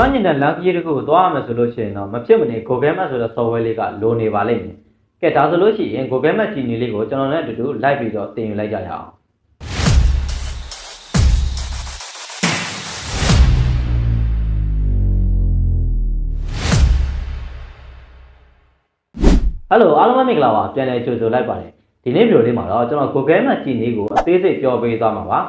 ကျွမ်းကျင်တဲ့လမ်းကြီးတစ်ခုကိုသွားရမယ်ဆိုလို့ရှိရင်တော့မဖြစ်မနေ Google Map ဆိုတဲ့ software လေးကလိုနေပါလိမ့်မယ်ကဲဒါဆိုလို့ရှိရင် Google Map ကြီးနေလေးကိုကျွန်တော်နဲ့အတူတူလိုက်ပြီးတော့သင်ယူလိုက်ကြရအောင်ဟယ်လိုအားလုံးပဲမင်္ဂလာပါပြန်လည်ကြိုဆိုလိုက်ပါတယ်ဒီနေ့ဗီဒီယိုလေးမှာတော့ကျွန်တော် Google Map ကြည့်နေကိုအသေးစိတ်ပြောပေးသွားမှာပါ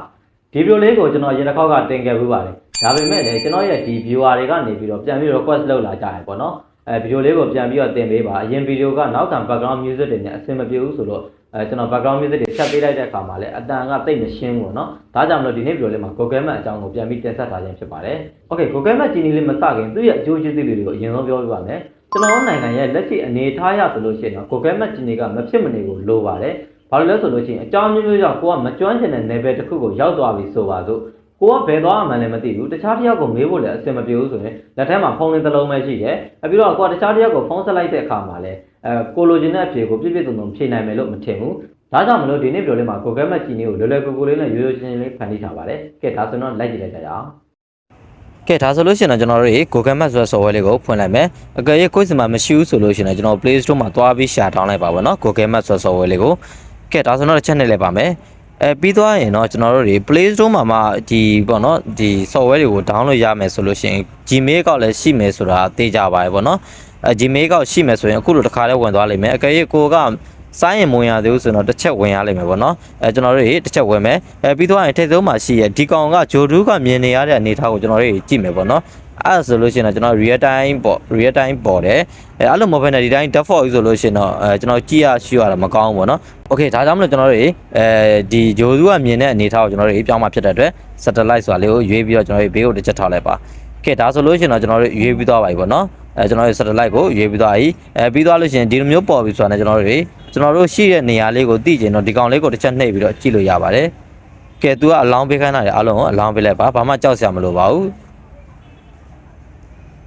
ဒီဗီဒီယိုလေးကိုကျွန်တော်ရင်တစ်ခေါက်ကတင်ခဲ့ပြီးပါတယ် ဒါပေမဲ့လည်းကျွန်တော်ရဲ့ဒီ viewer တွေကနေပြီးတော့ပြန်ပြီး request လုပ်လာကြတယ်ပေါ့နော်အဲဗီဒီယိုလေးကိုပြန်ပြီးတော့တင်ပေးပါအရင်ဗီဒီယိုကနောက်ခံ background music တွေနဲ့အဆင်မပြေဘူးဆိုတော့အဲကျွန်တော် background music တွေဆက်ပေးလိုက်တဲ့အခါမှာလည်းအတန်ကတိတ်မရှင်းဘူးပေါ့နော်ဒါကြောင့်မလို့ဒီနေ့ဗီဒီယိုလေးမှာ Google Map အကြောင်းကိုပြန်ပြီးတင်ဆက်ထားခြင်းဖြစ်ပါတယ် Okay Google Map ကြည့်နေလေးမစခင်သူ့ရဲ့အကျိုးကျေးဇူးတွေကိုအရင်ဆုံးပြောပြပါမယ်ကျွန်တော်တို့နိုင်ငံရဲ့လက်ရှိအနေအထားရဆိုလို့ရှိရင်တော့ Google Map ကြည့်နေကမဖြစ်မနေကိုလိုပါတယ်ဘာလို့လဲဆိုလို့ရှိရင်အကြောင်းမျိုးမျိုးကြောင့်ကိုကမကျွမ်းကျင်တဲ့ level တစ်ခုကိုရောက်သွားပြီဆိုပါစို့ ကိုကဘယ်သွားမှန်းလည်းမသိဘူးတခြားတစ်ယောက်ကိုမေးဖို့လည်းအဆင်မပြေဘူးဆိုရင်လက်ထဲမှာဖုန်းလေးတစ်လုံးပဲရှိတယ်အပြီးတော့ကိုကတခြားတစ်ယောက်ကိုဖုန်းဆက်လိုက်တဲ့အခါမှာလည်းအဲကိုလိုချင်တဲ့အဖြေကိုပြည့်ပြည့်စုံစုံဖြေနိုင်မယ်လို့မထင်ဘူးဒါကြောင့်မလို့ဒီနေ့ပြောလေးမှာ Google Map ကြည့်နေကိုလွယ်လွယ်ကူကူလေးနဲ့ရိုးရိုးချင်းချင်းလေးဖန်တီးထားပါတယ်ကဲဒါဆိုတော့လိုက်ကြည့်လိုက်ကြရအောင်ကဲဒါဆိုလို့ရှိရင်တော့ကျွန်တော်တို့ Google Maps ဆိုတဲ့ software လေးကိုဖွင့်လိုက်မယ်အကယ်၍ကိုယ်စီမှာမရှိဘူးဆိုလို့ရှိရင်တော့ကျွန်တော် Play Store မှာသွားပြီးရှာထောင်းလိုက်ပါဘောနော် Google Maps ဆိုတဲ့ software လေးကိုကဲဒါဆိုတော့တစ်ချက်နဲ့လိုက်ပါမယ် အဲပြီးသွားရင်တော့ကျွန်တော်တို့တွေ Play Store မှာမှဒီပေါ့နော်ဒီ software တွေကို download ရမယ်ဆိုလို့ရှိရင် Gmail ကောက်လည်းရှိမယ်ဆိုတာသိကြပါတယ်ပေါ့နော်အဲ Gmail ကောက်ရှိမယ်ဆိုရင်အခုလိုတစ်ခါလေးဝင်သွားလိမ့်မယ်အကယ်၍ကိုကစိုင်းရင်မဝင်ရသေးဘူးဆိုတော့တစ်ချက်ဝင်ရလိမ့်မယ်ပေါ့နော်အဲကျွန်တော်တို့တစ်ချက်ဝင်မယ်အဲပြီးသွားရင်ထိတ်ဆုံးမှာရှိရဒီကောင်ကဂျိုဒူးကမြင်နေရတဲ့အနေအထားကိုကျွန်တော်တို့ကြည့်မယ်ပေါ့နော် အဲ့ဒါဆိုလို့ရှိရင်တော့ကျွန်တော် real time ပေါ့ real time ပေါ်တယ်အဲအဲ့လိုမဟုတ်ဘဲနဲ့ဒီတိုင်း default ဆိုလို့ရှိရင်တော့အဲကျွန်တော်ကြည့်ရရှိရတာမကောင်းဘူးပေါ့နော် okay ဒါကြောင့်မလို့ကျွန်တော်တို့အဲဒီဂျိုဒူးကမြင်တဲ့အနေအထားကိုကျွန်တော်တို့ပြောင်းมาဖြစ်တဲ့အတွက် satellite ဆိုတာလေးကိုရွေးပြီးတော့ကျွန်တော်တို့ဘေးကိုတစ်ချက်ထားလိုက်ပါကဲဒါဆိုလို့ရှိရင်တော့ကျွန်တော်တို့ရွေးပြီးသွားပါပြီပေါ့နော်အဲကျွန်တော်တို့ satellite ကိုရွေးပြီးသွားပြီအဲပြီးသွားလို့ရှိရင်ဒီလိုမျိုးပေါ်ပြီဆိုတာနဲ့ကျွန်တော်တို့တွေကျွန်တော်တို့ရှိတဲ့နေရာလေးကိုသိကျင်တော့ဒီကောင်လေးကိုတစ်ချက်နှိပ်ပြီးတော့ကြည့်လို့ရပါတယ်ကဲ तू ကအလောင်းပေးခိုင်းတာလေအားလုံးကိုအလောင်းပေးလိုက်ပါဘာမှကြောက်စရာမလိုပါဘူး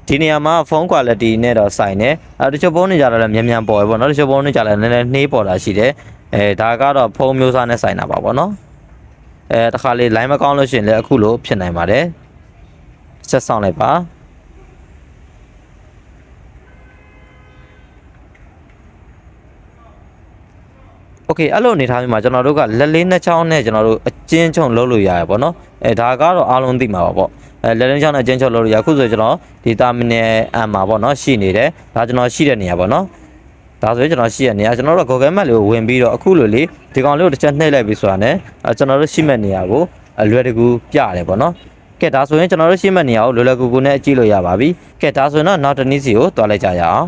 ဒီနေရာမှာဖုန်း quality နဲ့တော့ဆိုင်တယ်အဲတချို့ဖုန်းတွေကြတော့လည်းမြန်မြန်ပေါ်ရပေါ့နော်တချို့ဖုန်းတွေကြလည်းနည်းနည်းနှေးပေါ်တာရှိတယ်အဲဒါကတော့ဖုန်းမျိုးစားနဲ့ဆိုင်တာပါပေါ့နော်အဲတခါလေး line မကောင်းလို့ရှိရင်လည်းအခုလိုဖြစ်နိုင်ပါတယ်ဆက်ဆောင်လိုက်ပါ โอเคအဲ့လိုအနေထားမျိုးမှာကျွန်တော်တို့ကလက်လေးနှစ်ချောင်းနဲ့ကျွန်တော်တို့အကျဉ်းချုံလုပ်လို့ရတယ်ပေါ့နော်အဲဒါကတော့အားလုံးသိမှာပါပေါ့ အဲလက်လေးနှစ်ချောင်းနဲ့အကျဉ်းချုံလုပ်လို့ရအခုဆိုကျွန်တော်ဒီ terminal အမ်မှာပေါ့နော်ရှိနေတယ်ဒါကျွန်တော်ရှိတဲ့နေရာပေါ့နော်ဒါဆိုရင်ကျွန်တော်ရှိတဲ့နေရာကျွန်တော်တို့ Google Map လေးကိုဝင်ပြီးတော့အခုလိုလေဒီကောင်လေးကိုတစ်ချက်နှိပ်လိုက်ပြီဆိုတာနဲ့အဲကျွန်တော်တို့ရှိမဲ့နေရာကိုအလွယ်တကူပြရတယ်ပေါ့နော်ကဲဒါဆိုရင်ကျွန်တော်တို့ရှိမဲ့နေရာကိုလွယ်လွယ်ကူကူနဲ့ကြည့်လို့ရပါပြီကဲဒါဆိုရင်တော့နောက်တစ်နည်းစီကိုတွားလိုက်ကြရအောင်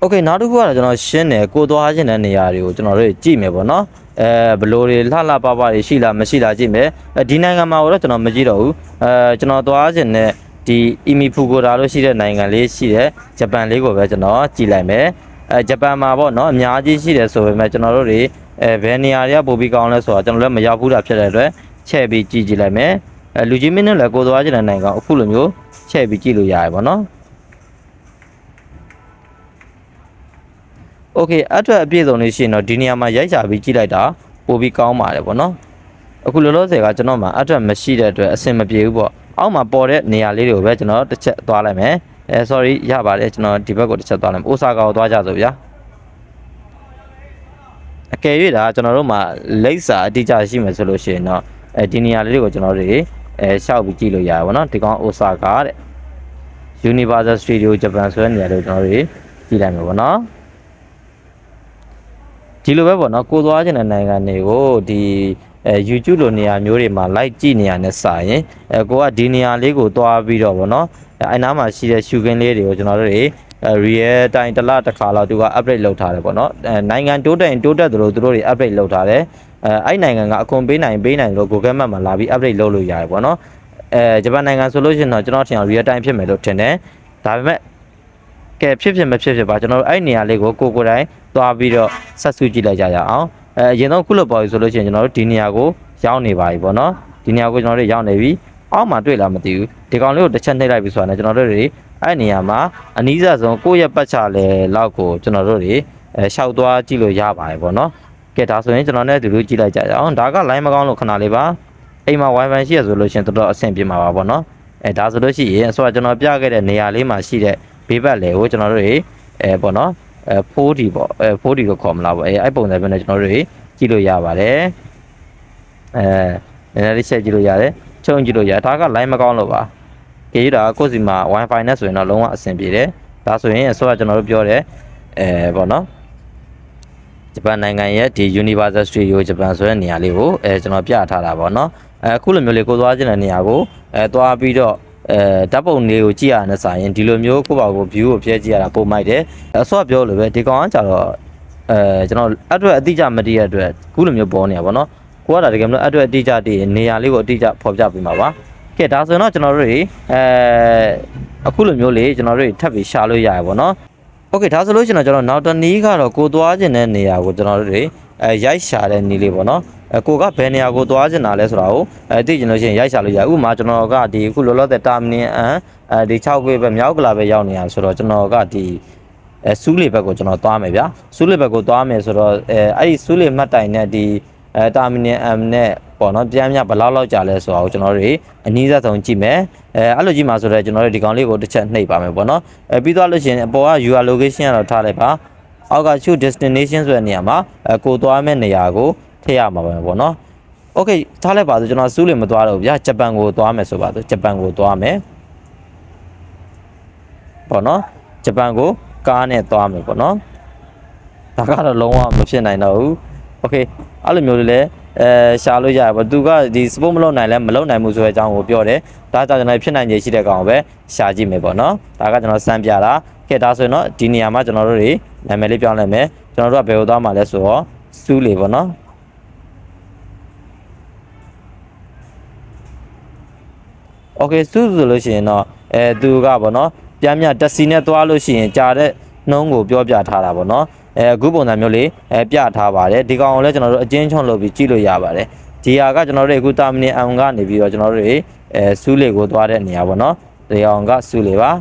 โอเคနောက်တစ်ခုကတော့ကျွန်တော်ရှင်းတယ်ကိုသွားခြင်းတဲ့နေရာတွေကိုကျွန်တော်တို့ကြည့်မယ်ပေါ့နော် အဲဘလိုတွေလှလှပပတွေရှိလားမရှိလားကြည့်မယ်အဲဒီနိုင်ငံမှာတော့ကျွန်တော်မကြည့်တော့ဘူးအဲကျွန်တော်သွားခြင်းတဲ့ဒီအီမီဖူကိုဒါလို့ရှိတဲ့နိုင်ငံလေးရှိတယ်ဂျပန်လေးကိုပဲကျွန်တော်ကြည့်လိုက်မယ်အဲဂျပန်မှာပေါ့နော်အများကြီးရှိတယ်ဆိုပေမဲ့ကျွန်တော်တို့တွေအဲဘယ်နေရာတွေကပိုပြီးကောင်းလဲဆိုတော့ကျွန်တော်လည်းမရောက်ဘူးတာဖြစ်တဲ့အတွက်ချဲ့ပြီးကြည့်ကြည့်လိုက်မယ်အဲလူကြီးမင်းနဲ့လည်းကိုသွားခြင်းတဲ့နိုင်ငံအခုလိုမျိုးချဲ့ပြီးကြည့်လို့ရတယ်ပေါ့နော် โอเคအဲ့အတွက်အပြည့်စုံလေးရှိရင်တော့ဒီနေရာမှာရိုက်ချပြီးကြည့်လိုက်တာပိုပြီးကောင်းပါတယ်ဗောနော်အခုလောလောဆယ်ကကျွန်တော်မှအဲ့အတွက်မရှိတဲ့အတွက်အဆင်မပြေဘူးပေါ့အောက်မှာပေါ်တဲ့နေရာလေးတွေကိုပဲကျွန်တော်တစ်ချက်သွားလိုက်မယ်အဲ sorry ရပါတယ်ကျွန်တော်ဒီဘက်ကိုတစ်ချက်သွားလိုက်မယ်အိုဆာကာကိုသွားကြစို့ဗျာအကယ်၍ဒါကျွန်တော်တို့မှာလိပ်စာအတိအကျရှိမယ်ဆိုလို့ရှိရင်တော့အဲဒီနေရာလေးတွေကိုကျွန်တော်တို့အဲရှောက်ပြီးကြည့်လို့ရတယ်ဗောနော်ဒီကောင်အိုဆာကာတဲ့ Universal Studio Japan ဆိုတဲ့နေရာလေးကိုကျွန်တော်တို့ကြည့်လိုက်မယ်ဗောနော် ဒီလိုပဲပေါ့နော်ကိုသွားခြင်းတဲ့နိုင်ငံတွေကိုဒီအဲ YouTube လိုနေရာမျိုးတွေမှာ like ကြည့်နေရတဲ့စာရင်အဲကိုကဒီနေရာလေးကိုသွားပြီးတော့ပေါ့နော်အဲအဲ့နားမှာရှိတဲ့ရှုခင်းလေးတွေကိုကျွန်တော်တို့တွေအဲ real time တစ်လတစ်ခါလောက်သူက update လုပ်ထားတယ်ပေါ့နော်အဲနိုင်ငံတိုးတက်ရင်တိုးတက်သလိုသူတို့တွေ update လုပ်ထားတယ်အဲအဲ့နိုင်ငံကအခွန်ပေးနိုင်ပေးနိုင်လို့ Google Map မှာလာပြီး update လုပ်လို့ရတယ်ပေါ့နော်အဲဂျပန်နိုင်ငံဆိုလို့ရှိရင်တော့ကျွန်တော်ထင်အောင် real time ဖြစ်မယ်လို့ထင်တယ်ဒါပေမဲ့ကဲဖြစ်ဖြစ်မဖြစ်ဖြစ်ပါကျွန်တော်တို့အဲ့နေရာလေးကိုကိုကိုယ်တိုင် သွားပြီးတော့ဆက်စုကြည့်လိုက်ကြရအောင်အဲအရင်တော့ခုလိုပေါ်ပြီဆိုလို့ရှိရင်ကျွန်တော်တို့ဒီနေရာကိုရောက်နေပါပြီပေါ့နော်ဒီနေရာကိုကျွန်တော်တို့ရောက်နေပြီအောက်မှာတွေ့လားမသိဘူးဒီကောင်လေးကိုတစ်ချက်နှိပ်လိုက်ပြီဆိုတာနဲ့ကျွန်တော်တို့တွေအဲ့နေရာမှာအနည်းဆက်ဆုံးကိုယ့်ရဲ့ပတ်ချလဲလောက်ကိုကျွန်တော်တို့တွေအဲရှောက်သွားကြည့်လို့ရပါတယ်ပေါ့နော်ကဲဒါဆိုရင်ကျွန်တော်နဲ့ဒီလိုကြည့်လိုက်ကြရအောင်ဒါက line မကောင်းလို့ခဏလေးပါအိမ်မှာ wifi ရှိရဆိုလို့ရှိရင်တော်တော်အဆင်ပြေမှာပါပေါ့နော်အဲဒါဆိုလို့ရှိရင်ဆိုတော့ကျွန်တော်ပြခဲ့တဲ့နေရာလေးမှာရှိတဲ့ဘေးဘက်လေကိုကျွန်တော်တို့တွေအဲပေါ့နော် အဲ 4D ပေါ့အဲ 4D ကိုခေါ်မလားပေါ့အဲအဲ့ပုံစံမျိုးနဲ့ကျွန်တော်တို့တွေကြည့်လို့ရပါတယ်အဲနည်းနည်းလေးချက်ကြည့်လို့ရတယ်ချုံကြည့်လို့ရဒါက line မကောင်းလို့ပါကြေးတာကိုယ့်စီမှာ wifi နဲ့ဆိုရင်တော့လုံးဝအဆင်ပြေတယ်ဒါဆိုရင်ဆိုတော့ကျွန်တော်တို့ပြောတယ်အဲပေါ့နော်ဂျပန်နိုင်ငံရဲ့ဒီ Universal Studio Japan ဆိုတဲ့နေရာလေးကိုအဲကျွန်တော်ပြထားတာပေါ့နော်အဲအခုလိုမျိုးလေးကိုသွားခြင်းတဲ့နေရာကိုအဲသွားပြီးတော့ အဲဓာတ်ပုံလေးကိုကြည့်ရတဲ့ဆိုင်ရင်ဒီလိုမျိုးကိုယ့်ဘာကို view ကိုဖျက်ကြည့်ရတာပုံမိုက်တယ်အဆော့ပြောလို့ပဲဒီကောင်ကကြတော့အဲကျွန်တော်အတွက်အတိအကျမတည့်ရအတွက်ခုလိုမျိုးပေါ်နေတာပေါ့နော်ကိုကဒါတကယ်မလို့အတွက်အတိအကျတည်ရင်နေရာလေးကိုအတိအကျဖော်ပြပေးမှာပါကဲဒါဆိုရင်တော့ကျွန်တော်တို့တွေအဲအခုလိုမျိုးလေးကျွန်တော်တို့တွေထပ်ပြီးရှာလို့ရရပါတော့โอเคဒါဆိုလို့ရှိရင်တော့ကျွန်တော်နောက်တစ်နည်းကတော့ကိုသွားခြင်းတဲ့နေရာကိုကျွန်တော်တို့တွေအဲရိုက်ရှာတဲ့နည်းလေးပေါ့နော်အဲ ကိုကဘယ်နေရာကိုသွားခြင်းတာလဲဆိုတာကိုအဲသိကျင်လို့ရှိရင်ရိုက်ရှာလို့ရဥပမာကျွန်တော်ကဒီအခုလောလောဆယ်တာမီနင်အန်အဲဒီ6ခွေပဲမြောက်ကလာပဲရောက်နေရဆိုတော့ကျွန်တော်ကဒီအဲစူးလေဘက်ကိုကျွန်တော်သွားမယ်ဗျာစူးလေဘက်ကိုသွားမယ်ဆိုတော့အဲအဲ့ဒီစူးလေမှတ်တိုင်နဲ့ဒီအဲတာမီနင်အမ်နဲ့ပေါ့နော်ပြန်မြဘယ်လောက်လောက်ကြာလဲဆိုတာကိုကျွန်တော်တို့အနည်းဆက်ဆုံးကြည့်မယ်အဲအဲ့လိုကြည့်မှာဆိုတော့ကျွန်တော်တို့ဒီကောင်လေးကိုတစ်ချက်နှိပ်ပါမယ်ပေါ့နော်အဲပြီးသွားလို့ရှိရင်အပေါ်က UR location ကတော့ထားလိုက်ပါအောက်က shoot destination ဆိုတဲ့နေရာမှာအဲကိုသွားမဲ့နေရာကို ထည့်ရမှာပဲပေါ့နော်โอเคထားလိုက်ပါဆိုကျွန်တော်စူးလေမသွားတော့ဘူးဗျာဂျပန်ကိုသွားမယ်ဆိုပါဆိုဂျပန်ကိုသွားမယ်ပေါ့နော်ဂျပန်ကိုကားနဲ့သွားမယ်ပေါ့နော်ဒါကတော့လုံးဝမဖြစ်နိုင်တော့ဘူးโอเคအဲ့လိုမျိုးလေးလဲအဲရှာလို့ရပါဘူးသူကဒီ sport မလုပ်နိုင်လဲမလုပ်နိုင်ဘူးဆိုတဲ့အကြောင်းကိုပြောတယ်ဒါကြောင့်ကျွန်တော်ဖြစ်နိုင်ခြေရှိတဲ့ကောင်ကိုပဲရှာကြည့်မယ်ပေါ့နော်ဒါကကျွန်တော်စမ်းပြတာကဲဒါဆိုရင်တော့ဒီနေရာမှာကျွန်တော်တို့တွေနာမည်လေးပြောင်းလိုက်မယ်ကျွန်တော်တို့ကဘယ်ကိုသွားမှာလဲဆိုတော့စူးလေပေါ့နော် okay စုဆိုလို့ရှိရင်တော့အဲသူကပေါ့နော်ပြမ်းမြတက်စီနဲ့သွားလို့ရှိရင်ကြာတဲ့နှုံးကိုပြောပြထားတာပေါ့နော်အဲအခုပုံစံမျိုးလေးအဲပြထားပါတယ်ဒီကောင်ကိုလည်းကျွန်တော်တို့အချင်းချုံလုပ်ပြီးကြည့်လို့ရပါတယ်ဒီဟာကကျွန်တော်တို့အခုတာမနီအံကနေပြီးတော့ကျွန်တော်တို့အဲစူးလေကိုသွားတဲ့နေရာပေါ့နော်ဒီကောင်ကစူးလေပါ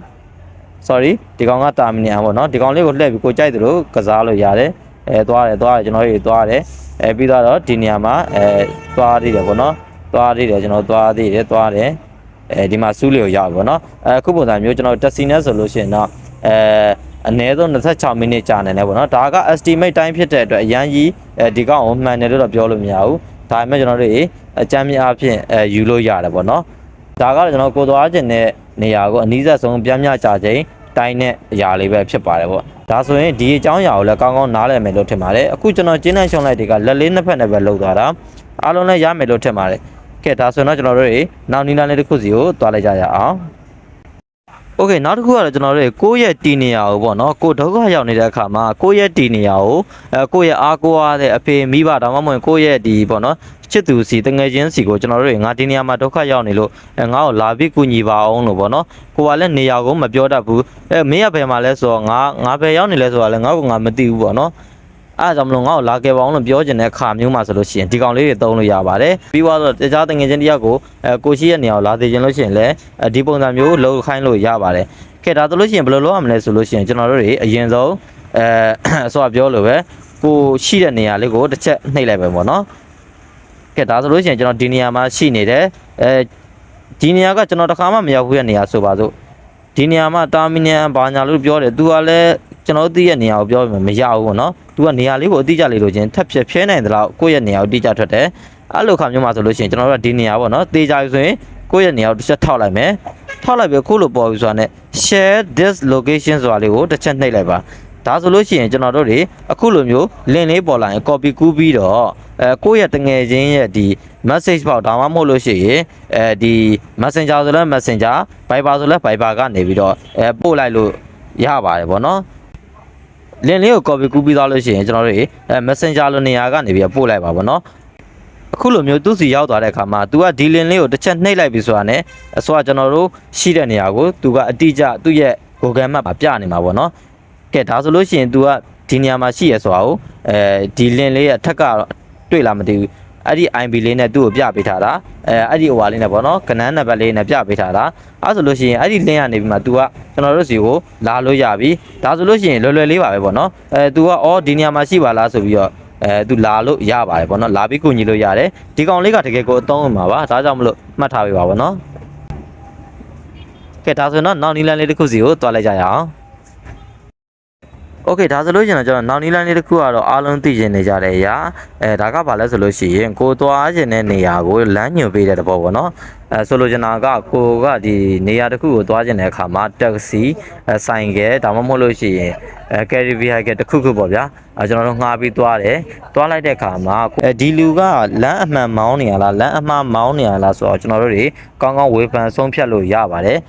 sorry ဒီကောင်ကတာမနီအံပေါ့နော်ဒီကောင်လေးကိုလှည့်ပြီးကိုကြိုက်သလိုကစားလို့ရတယ်အဲသွားတယ်သွားတယ်ကျွန်တော်တို့သွားတယ်အဲပြီးတော့ဒီနေရာမှာအဲသွားသေးတယ်ပေါ့နော်သွားသေးတယ်ကျွန်တော်သွားသေးတယ်သွားတယ် အဲဒီမှာစူးလေကိုရောက်ပြီပေါ့နော်အဲအခုပုံစံမျိုးကျွန်တော်တက်စီနဲ့ဆိုလို့ရှိရင်တော့အဲအနည်းဆုံး26မိနစ်ကြာနေတယ်ပေါ့နော်ဒါက estimate တိုင်းဖြစ်တဲ့အတွက်အရန်ကြီးအဲဒီကောင်ကိုမှန်တယ်လို့တော့ပြောလို့မရဘူးဒါပေမဲ့ကျွန်တော်တို့အကြမ်းမြအားဖြင့်အဲယူလို့ရတယ်ပေါ့နော်ဒါကတော့ကျွန်တော်ကိုသွားခြင်းတဲ့နေရာကိုအနည်းဆက်ဆုံးပြန်မြကြာချိန်တိုင်းတဲ့အရာလေးပဲဖြစ်ပါတယ်ပေါ့ဒါဆိုရင်ဒီအကြောင်းအရာကိုလည်းကောင်းကောင်းနားလည်မယ်လို့ထင်ပါတယ်အခုကျွန်တော်ကျင်းနှံရှုံလိုက်တွေကလက်လေးနှစ်ဖက်နဲ့ပဲလှုပ်သွားတာအားလုံးလည်းရမယ်လို့ထင်ပါတယ် ကဲဒါဆိုရင်တော့ကျွန်တော်တို့တွေနောက်နီးလာလေးတစ်ခုစီကိုတွားလိုက်ကြရအောင်โอเคနောက်တစ်ခုကတော့ကျွန်တော်တို့ကိုယ့်ရဲ့တီနေရာကိုပေါ့နော်ကိုယ်ဒုက္ခရောက်နေတဲ့အခါမှာကိုယ့်ရဲ့တီနေရာကိုအဲကိုယ့်ရဲ့အားကိုးအားတဲ့အဖေမိဘဒါမှမဟုတ်ကိုယ့်ရဲ့ဒီပေါ့နော်ချစ်သူစီတငယ်ချင်းစီကိုကျွန်တော်တို့တွေငါဒီနေရာမှာဒုက္ခရောက်နေလို့အဲငါ့ကိုလာပြီးကူညီပါအောင်လို့ပေါ့နော်ကိုကလည်းနေရာကိုမပြောတတ်ဘူးအဲမင်းကဘယ်မှာလဲဆိုတော့ငါငါဘယ်ရောက်နေလဲဆိုတာလည်းငါ့ကိုငါမသိဘူးပေါ့နော် အဲ့ဒါကြောင့်မလို့ငါ့ကိုလာခဲ့ပါအောင်လို့ပြောချင်တဲ့ခါမျိုးမှဆိုလို့ရှိရင်ဒီကောင်လေးတွေသုံးလို့ရပါတယ်ပြီးသွားတော့တခြားတငယ်ချင်းတယောက်ကိုအဲကိုရှိရဲ့နေရာကိုလာသေးခြင်းလို့ရှိရင်လည်းဒီပုံစံမျိုးလှုပ်ခိုင်းလို့ရပါတယ်ခဲ့ဒါဆိုလို့ရှိရင်ဘယ်လိုလုပ်ရမလဲဆိုလို့ရှိရင်ကျွန်တော်တို့တွေအရင်ဆုံးအဲဆိုတော့ပြောလို့ပဲကိုရှိတဲ့နေရာလေးကိုတစ်ချက်နှိပ်လိုက်ပဲပေါ့နော်ကဲဒါဆိုလို့ရှိရင်ကျွန်တော်ဒီနေရာမှာရှိနေတယ်အဲဒီနေရာကကျွန်တော်တစ်ခါမှမရောက်ဘူးရဲ့နေရာဆိုပါစို့ဒီနေရာမှာတာမီနယ်ဘာညာလို့ပြောတယ်သူကလည်းကျွန်တော်သိရဲ့နေရာကိုပြောမယ်မရဘူးပေါ့နော် သူကနေရာလေးကိုအတိအကျလေးလို့ချင်းထပ်ဖြည့်ဖြဲနိုင်တယ်လို့ကိုယ့်ရဲ့နေရာကိုအတိအကျထွက်တယ်အဲ့လိုခါမျိုးမှာဆိုလို့ရှိရင်ကျွန်တော်တို့ကဒီနေရာပေါ့နော်တေးကြပြီဆိုရင်ကိုယ့်ရဲ့နေရာကိုတစ်ချက်ထောက်လိုက်မယ်ထောက်လိုက်ပြီးခုလိုပေါ်ပြီဆိုတာနဲ့ share this location ဆိုတာလေးကိုတစ်ချက်နှိပ်လိုက်ပါဒါဆိုလို့ရှိရင်ကျွန်တော်တို့တွေအခုလိုမျိုး link လေးပေါ်လာရင် copy ကူးပြီးတော့အဲကိုယ့်ရဲ့တငယ်ချင်းရဲ့ဒီ message ပေါက်ဒါမှမဟုတ်လို့ရှိရင်အဲဒီ messenger ဆိုလဲ messenger viber ဆိုလဲ viber ကနေပြီးတော့အဲပို့လိုက်လို့ရပါတယ်ဗောနော် link လေးကို copy ကူးပြီးသွားလို့ရှိရင်ကျွန်တော်တို့အဲ messenger လိုနေရာကနေပြီးပို့လိုက်ပါဗောနော်အခုလိုမျိုးသူ့စီရောက်သွားတဲ့အခါမှာ तू ကဒီ link လေးကိုတစ်ချက်နှိပ်လိုက်ပြီဆိုတာနဲ့အစောကကျွန်တော်တို့ရှိတဲ့နေရာကို तू ကအတိအကျသူ့ရဲ့ Google Map မှာပြနေမှာဗောနော်ကဲဒါဆိုလို့ရှိရင် तू ကဒီနေရာမှာရှိရဆိုတာကိုအဲဒီ link လေးရဲ့အထက်ကတော့တွေ့လားမသိဘူး အဲ့ဒီ IP လေးနဲ့သူ့ကိုပြပေးထားတာအဲအဲ့ဒီဟိုဟာလေးနဲ့ပေါ့နော်ကနန်းနံပါတ်လေးနဲ့ပြပေးထားတာအဲ့ဆိုလို့ရှိရင်အဲ့ဒီ link ကနေပြီးမှ तू ကကျွန်တော်တို့စီကိုလာလို့ရပြီဒါဆိုလို့ရှိရင်လွယ်လွယ်လေးပါပဲပေါ့နော်အဲ तू ကအော်ဒီနေရာမှာရှိပါလားဆိုပြီးတော့အဲသူလာလို့ရပါတယ်ပေါ့နော်လာပြီးကိုညီလို့ရတယ်ဒီကောင်လေးကတကယ်ကိုအသုံးဝင်ပါပါဒါကြောင့်မလို့မှတ်ထားပေးပါပေါ့နော်ကဲဒါဆိုရင်တော့နောက်နီလန်လေးတစ်ခုစီကိုတွားလိုက်ကြရအောင် โอเคဒါဆိုလို့ရှိရင်တော့ကျွန်တော်နောက်နီလန်လေးတစ်ခုကတော့အားလုံးသိကျင်နေကြတဲ့အရာအဲဒါကဘာလဲဆိုလို့ရှိရင်ကိုသွားကျင်တဲ့နေရာကိုလမ်းညွှန်ပေးတဲ့တဘောပေါ့နော်အဲဆိုလိုချင်တာကကိုကဒီနေရာတစ်ခုကိုသွားကျင်တဲ့အခါမှာတက္ကစီအဲဆိုင်ကယ်ဒါမှမဟုတ်လို့ရှိရင်အဲကယ်ရီဗီဟိုက်ကတစ်ခုခုပေါ့ဗျာအဲကျွန်တော်တို့ငှားပြီးသွားတယ်သွားလိုက်တဲ့အခါမှာအဲဒီလူကလမ်းအမှန်မောင်းနေရလားလမ်းအမှားမောင်းနေရလားဆိုတော့ကျွန်တော်တို့တွေကောင်းကောင်းဝေဖန်ဆုံးဖြတ်လို့ရပါတယ်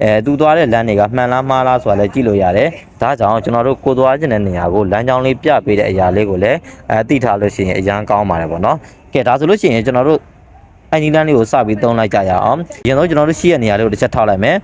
အဲသူသွားတဲ့လမ်းတွေကမှန်လားမှားလားဆိုတာလည်းကြည့်လို့ရတယ်။ဒါကြောင့်ကျွန်တော်တို့ကိုသွားခြင်းတဲ့နေရာကိုလမ်းကြောင်းလေးပြပေးတဲ့အရာလေးကိုလည်းအဲသိထားလို့ရှိရင်အရန်ကောင်းပါတယ်ပေါ့နော်။ကဲဒါဆိုလို့ရှိရင်ကျွန်တော်တို့အနီလန်းလေးကိုစပြီးသုံးလိုက်ကြရအောင်။ရင်တော့ကျွန်တော်တို့ရှိတဲ့နေရာလေးကိုတစ်ချက်ထောက်လိုက်မယ်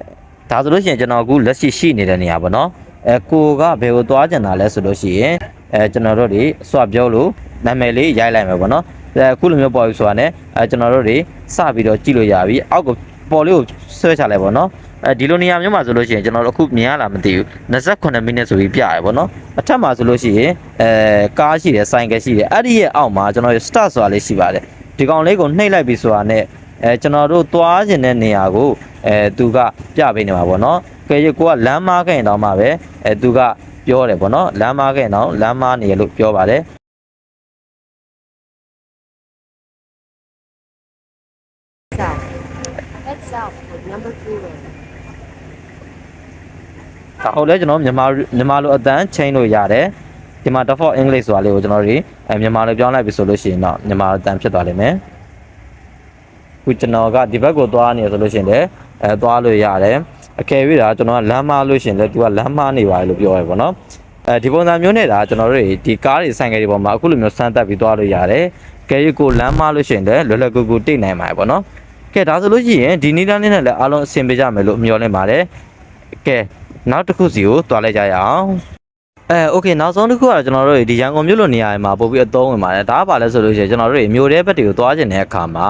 ။ဒါဆိုလို့ရှိရင်ကျွန်တော်အခုလက်ရှိရှိနေတဲ့နေရာပေါ့နော်။အဲကိုကဘယ်ကိုသွားကြတာလဲဆိုလို့ရှိရင်အဲကျွန်တော်တို့တွေစွတ်ပြောလို့နာမည်လေးရိုက်လိုက်မယ်ပေါ့နော်။အဲအခုလိုမျိုးပေါ်ပြီဆိုတာနဲ့အဲကျွန်တော်တို့တွေစပြီးတော့ကြည့်လို့ရပြီ။အောက်ကို ပေါ်လေးကိုဆွဲချလိုက်ပေါ့နော်။အဲဒီလိုနေရာမျိုးမှာဆိုလို့ရှိရင်ကျွန်တော်တို့အခုမြင်ရလားမသိဘူး28မိနစ်ဆိုပြီးပြရပေါ့နော်အထက်မှာဆိုလို့ရှိရင်အဲကားရှိတယ်ဆိုင်ကယ်ရှိတယ်အဲ့ဒီရဲ့အောက်မှာကျွန်တော်တို့ start ဆိုတာလေးရှိပါတယ်ဒီကောင်လေးကိုနှိပ်လိုက်ပြီဆိုတာနဲ့အဲကျွန်တော်တို့သွားခြင်းတဲ့နေရာကိုအဲသူကပြပေးနေမှာပေါ့နော်ကဲရကိုကလမ်းမားခဲ့ရင်တော့မှပဲအဲသူကပြောတယ်ပေါ့နော်လမ်းမားခဲ့ရင်တော့လမ်းမားနေရလို့ပြောပါတယ် ဟုတ်လဲကျွန်တော်မြန်မာမြန်မာလိုအတန်းချိန်လို့ရတယ်ဒီမှာ default english ဆိုတာလေးကိုကျွန်တော်တို့အဲမြန်မာလိုပြောင်းလိုက်ပြီဆိုလို့ရှိရင်တော့မြန်မာအတန်းဖြစ်သွားလိမ့်မယ်ခုကျွန်တော်ကဒီဘက်ကိုသွားနေရဆိုလို့ရှိရင်လည်းအဲသွားလို့ရတယ်အကယ်၍ဒါကျွန်တော်ကလမ်းမလို့ရှိရင်လည်း तू ကလမ်းမနေပါလေလို့ပြောရပါတော့အဲဒီပုံစံမျိုးနဲ့ဒါကျွန်တော်တို့ဒီကားတွေဆိုင်ကယ်တွေပေါ်မှာအခုလိုမျိုးစမ်းသပ်ပြီးသွားလို့ရတယ်ကယ်၍ကိုလမ်းမလို့ရှိရင်လည်းလွယ်လွယ်ကူကူတိတ်နိုင်ပါတယ်ပေါ့နော်ကဲဒါဆိုလို့ရှိရင်ဒီနေ့တန်းလေးနဲ့လည်းအားလုံးအဆင်ပြေကြမယ်လို့မျှော်လင့်ပါတယ်ကဲ နောက်တစ်ခုစီကိုတွားလိုက်ကြရအောင်အဲโอเคနောက်ဆုံးတစ်ခုကတော့ကျွန်တော်တို့ဒီရန်ကုန်မြို့လိုနေရာတွေမှာပို့ပြီးအသုံးဝင်ပါတယ်ဒါကဘာလဲဆိုလို့ရှိရင်ကျွန်တော်တို့မြို့ထဲဘက်တွေကိုသွားကျင်တဲ့အခါမှာ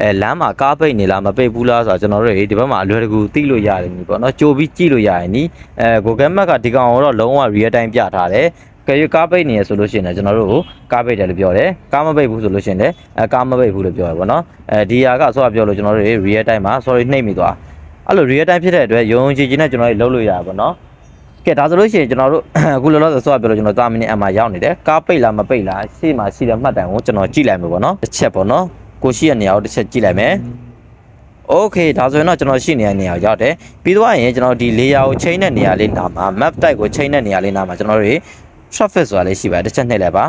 အဲလမ်းမှာကားပိတ်နေလားမပိတ်ဘူးလားဆိုတာကျွန်တော်တို့ဒီဘက်မှာအလွယ်တကူသိလို့ရတယ်နီပေါ့နော်ကြိုပြီးကြည့်လို့ရတယ်နီအဲ Google Map ကဒီကောင်ကိုတော့လုံးဝ real time ပြထားတယ်ကဲရကားပိတ်နေရဆိုလို့ရှိရင်လည်းကျွန်တော်တို့ကိုကားပိတ်တယ်လို့ပြောတယ်ကားမပိတ်ဘူးဆိုလို့ရှိရင်လည်းအဲကားမပိတ်ဘူးလို့ပြောရပါတော့အဲဒီဟာကဆိုတော့ပြောလို့ကျွန်တော်တို့ real time မှာ sorry နှိပ်မိသွား အဲ့လို real time ဖြစ်တဲ့အတွက်ရုံကြည်ကြည်နဲ့ကျွန်တော်တို့လုံးလို့ရပါတော့နော် ကဲဒါဆိုလို့ရှိရင်ကျွန်တော်တို့ အခုလောလောဆယ်ဆိုတော့ပြောလို့ကျွန်တော်တာမီနီအမ်မှာရောက်နေတယ်ကားပိတ်လားမပိတ်လားရှေ့မှာရှိတဲ့မှတ်တိုင်ကိုကျွန်တော်ကြည့်လိုက်မယ်ပေါ့နော်တစ်ချက်ပေါ့နော်ကိုရှိရဲ့နေရာကိုတစ်ချက်ကြည့်လိုက်မယ်โอเคဒါဆိုရင်တော့ကျွန်တော်ရှိနေတဲ့နေရာကိုရောက်တယ်ပြီးတော့ရင်ကျွန်တော်ဒီ layer ကိုချိန်တဲ့နေရာလေးနာမှာ map type ကိုချိန်တဲ့နေရာလေးနာမှာကျွန်တော်တို့ traffic ဆိုတာလေးရှိပါတယ်တစ်ချက်နှိပ်လိုက်ပါ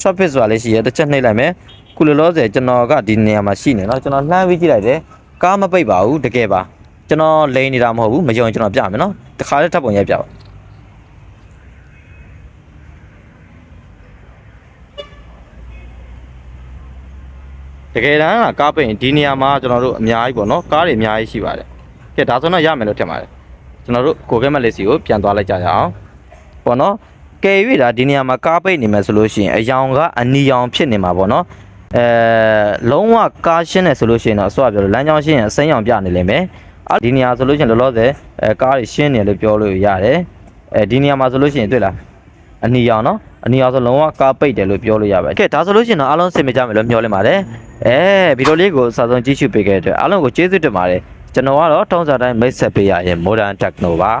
traffic ဆိုတာလေးရှိရဲတစ်ချက်နှိပ်လိုက်မယ်ခုလောလောဆယ်ကျွန်တော်ကဒီနေရာမှာရှိနေเนาะကျွန်တော်လှမ်းပြီးကြည့်လိုက်တယ်ကားမပိတ်ပါဘူးတကယ်ပါ ကျွန်တော်လိန်နေတာမဟုတ်ဘူးမယုံကျွန်တော်ပြမယ်နော်တခါလေးထပ်ပုံရိုက်ပြပါတကယ်တမ်းကကားပိန်ဒီနေရာမှာကျွန်တော်တို့အများကြီးပေါ့နော်ကားတွေအများကြီးရှိပါတယ်။ကဲဒါဆိုတော့ရမယ်လို့ထင်ပါတယ်။ကျွန်တော်တို့ကိုကဲမလက်စီကိုပြန်သွားလိုက်ကြရအောင်။ပေါ့နော်။ကဲ၍ဒါဒီနေရာမှာကားပိန်နေမယ်ဆိုလို့ရှိရင်အယောင်ကအနီယောင်ဖြစ်နေမှာပေါ့နော်။အဲလုံးဝကားရှင်းတယ်ဆိုလို့ရှိရင်တော့အစွာပြောလို့လမ်းကြောင်းရှင်းရင်အစိမ်းရောင်ပြနေလိမ့်မယ်။ ဒီနေရာဆိုလို့ရှိရင်လောလောဆယ်အဲကားတွေရှင်းနေလို့ပြောလို့ရတယ်အဲဒီနေရာမှာဆိုလို့ရှိရင်တွေ့လားအနီရောင်နော်အနီရောင်ဆိုလုံးဝကားပိတ်တယ်လို့ပြောလို့ရပါတယ်ကဲဒါဆိုလို့ရှိရင်တော့အားလုံးစင်မကြမယ်လို့မျှော်လင့်ပါတယ်အဲဗီဒီယိုလေးကိုအစားဆုံးကြည့်ရှုပေးခဲ့တဲ့အတွက်အားလုံးကိုကျေးဇူးတင်ပါတယ်ကျွန်တော်ကတော့ထုံးစံတိုင်းမိတ်ဆက်ပေးရရင် Modern Techno ပါ